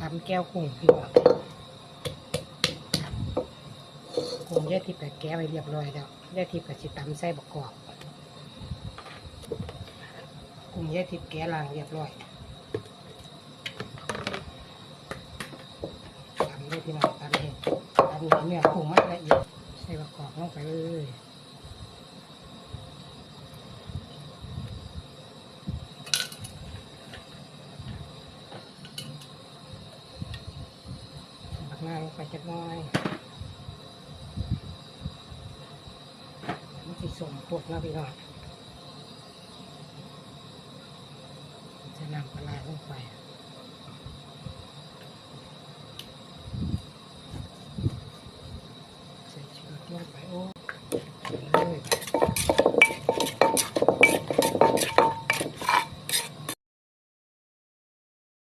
ตำแก้วกุ้งพี่น้องกุ้งแยกทิพย์กับแก้ไว้เรียบร้อยแล้วแยกทิพย์กับสิตำใส่บักกอกกุ้งแยกทิพย์แก้ล้างเรียบร้อยตำเลยพี่น้องตำเองตำให้เนื้อกุ้งมันละเอียดใส่บักกอกลงไปเลย น้าลงไปจักน้อยมันจะส่งพวกนะพี่น้องจะนำปลาลงไป